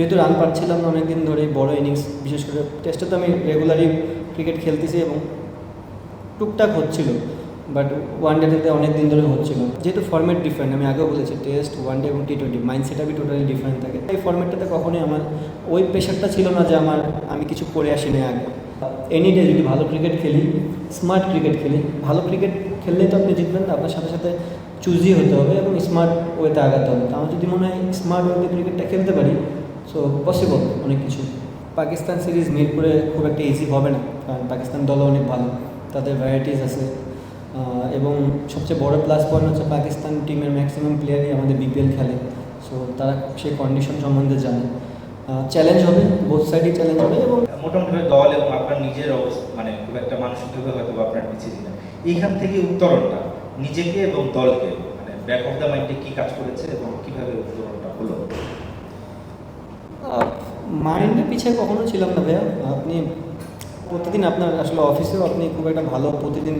যেহেতু রান পাচ্ছিলাম না অনেক দিন ধরে বড় ইনিংস বিশেষ করে টেস্টে তো আমি রেগুলারই ক্রিকেট খেলতেছি এবং টুকটাক হচ্ছিল বাট ওয়ান ডেতে অনেক দিন ধরে হচ্ছিল। যেহেতু ফর্ম্যাট ডিফারেন্ট আমি আগেও বলেছি টেস্ট ওয়ান ডে এবং টি টোয়েন্টি মাইন্ড সেটআপই টোটালি ডিফারেন্ট থাকে। এই ফর্ম্যাটটাতে কখনোই আমার ওই প্রেশারটা ছিল না যে আমার আমি কিছু করে আসি না আগে। এনি ডে যদি ভালো ক্রিকেট খেলি স্মার্ট ক্রিকেট খেলি, ভালো ক্রিকেট খেললেই তো আপনি জিতবেন আপনার সাথে সাথে চুজি হতে হবে এবং স্মার্ট ওয়েতে আগাতে হবে। তো আমার যদি মনে হয় স্মার্ট ওয়েতে ক্রিকেটটা খেলতে পারি সো পসিবল অনেক কিছু। পাকিস্তান সিরিজ মিরপুরে খুব একটা ইজি হবে না, কারণ পাকিস্তান দলও অনেক ভালো, তাদের ভ্যারাইটিস আছে। এবং সবচেয়ে বড় প্লাস পয়েন্ট হচ্ছে পাকিস্তান টিমের ম্যাক্সিমাম প্লেয়ারই আমাদের বিপিএল খেলে। সো তারা সেই কন্ডিশন সম্বন্ধে জানে। চ্যালেঞ্জ হবে বোথ সাইডই চ্যালেঞ্জ হবে এবং মোটামুটি দল এবং আপনার নিজের অবস্থা মানে খুব একটা মানসিকভাবে হয়তো আপনার পিছিয়ে দিলেন এইখান থেকে উত্তরণটা, নিজেকে এবং দলকে মানে ব্যাক অফ দ্য মাইন্ডে কি কাজ করেছে এবং কীভাবে উত্তরণটা হলো মাইন্ডের পিছিয়ে কখনো ছিলাম না ভাইয়া। আপনি প্রতিদিন আপনার আসলে অফিসেও আপনি খুব একটা ভালো প্রতিদিন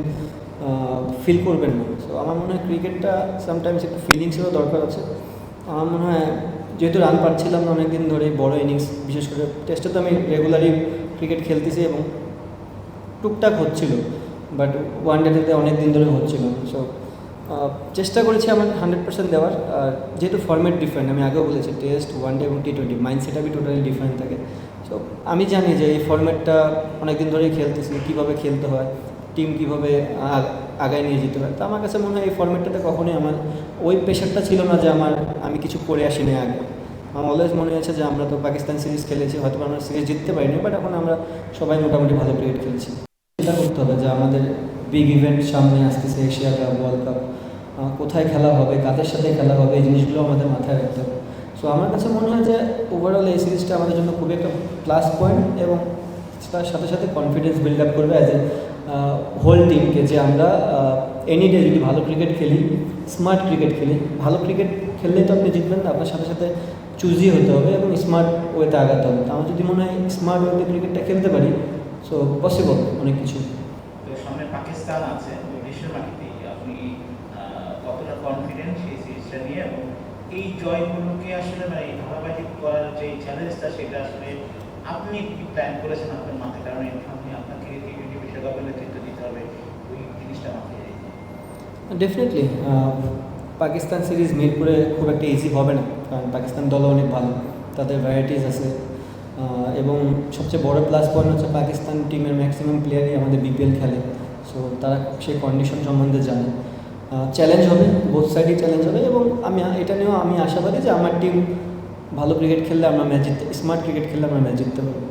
ফিল করবেন না। সো আমার মনে হয় ক্রিকেটটা সামটাইমস একটু ফিলিংসেরও দরকার আছে। আমার মনে হয় যেহেতু রান পাচ্ছিলাম না অনেক দিন ধরে বড় ইনিংস বিশেষ করে টেস্টে তো আমি রেগুলারই ক্রিকেট খেলতেছি এবং টুকটাক হচ্ছিল। বাট ওয়ান ডেতে অনেক দিন ধরে হচ্ছিল। সো চেষ্টা করেছি আমার হান্ড্রেড পার্সেন্ট দেওয়ার, আর যেহেতু ফর্ম্যাট ডিফারেন্ট আমি আগেও বলেছি টেস্ট ওয়ান ডে এবং টি টোয়েন্টি মাইন্ড সেটআপই টোটালি ডিফারেন্ট থাকে। সো আমি জানি যে এই ফর্ম্যাটটা অনেক দিন ধরেই খেলতেছি, কীভাবে খেলতে হয় টিম কীভাবে আগ- আগায় নিয়ে যেতে হয়। তো আমার কাছে মনে হয় এই ফর্ম্যাটটাতে কখনোই আমার ওই প্রেশারটা ছিল না যে আমার, আমি কিছু করে আসি না আগে। আমার অলওয়েজ মনে হয়েছে যে আমরা তো পাকিস্তান সিরিজ খেলেছি হয়তো আমরা সিরিজ জিততে পারিনি বাট এখন আমরা সবাই মোটামুটি ভালো ক্রিকেট খেলছি। চিন্তা করতে হবে যে আমাদের বিগ ইভেন্ট সামনে আসতেছে এশিয়া কাপ ওয়ার্ল্ড কাপ কোথায় খেলা হবে, কাদের সাথে খেলা হবে, এই জিনিসগুলো আমাদের মাথায় রাখতে হবে। সো আমার কাছে মনে হয় যে ওভারঅল এই সিরিজটা আমাদের জন্য খুবই একটা প্লাস পয়েন্ট এবং তার সাথে সাথে কনফিডেন্স বিল্ড আপ করবে অ্যাজ এ হোল টিমকে যে আমরা এনি ডে যদি ভালো ক্রিকেট খেলি স্মার্ট ক্রিকেট খেলি, ভালো ক্রিকেট খেললেই তো আপনি জিতবেন আপনার সাথে সাথে চুজি হতে হবে এবং স্মার্ট ওয়েতে আগাতে হবে। তো আমার যদি মনে হয় স্মার্ট ওয়েতে ক্রিকেটটা খেলতে পারি সো পসিবল অনেক কিছু। পাকিস্তান আছে দেশের মাটিতে, আপনি কতটা কনফিডেন্ট সেই সিরিজটা নিয়ে এবং এই জয়গুলোকে আসলে মানে ধারাবাহিক করার যে চ্যালেঞ্জটা সেটা আসলে আপনি কি প্ল্যান করেছেন আপনার মাথায়? কারণ সামনে আপনাকে টি টোয়েন্টি বিশ্বকাপের নেতৃত্ব দিতে হবে, ওই জিনিসটা মাথায় ডেফিনেটলি পাকিস্তান সিরিজ মিরপুরে খুব একটা ইজি হবে না, কারণ পাকিস্তান দলও অনেক ভালো, তাদের ভ্যারাইটিস আছে। এবং সবচেয়ে বড় প্লাস পয়েন্ট হচ্ছে পাকিস্তান টিমের ম্যাক্সিমাম প্লেয়ারই আমাদের বিপিএল খেলে। সো তারা সেই কন্ডিশন সম্বন্ধে জানে। চ্যালেঞ্জ হবে বোথ সাইডই চ্যালেঞ্জ হবে এবং আমি, এটা নিয়েও আমি আশাবাদী যে আমার টিম ভালো ক্রিকেট খেললে আমরা ম্যাচ জিততে স্মার্ট ক্রিকেট খেললে আমরা ম্যাচ জিততে পারব।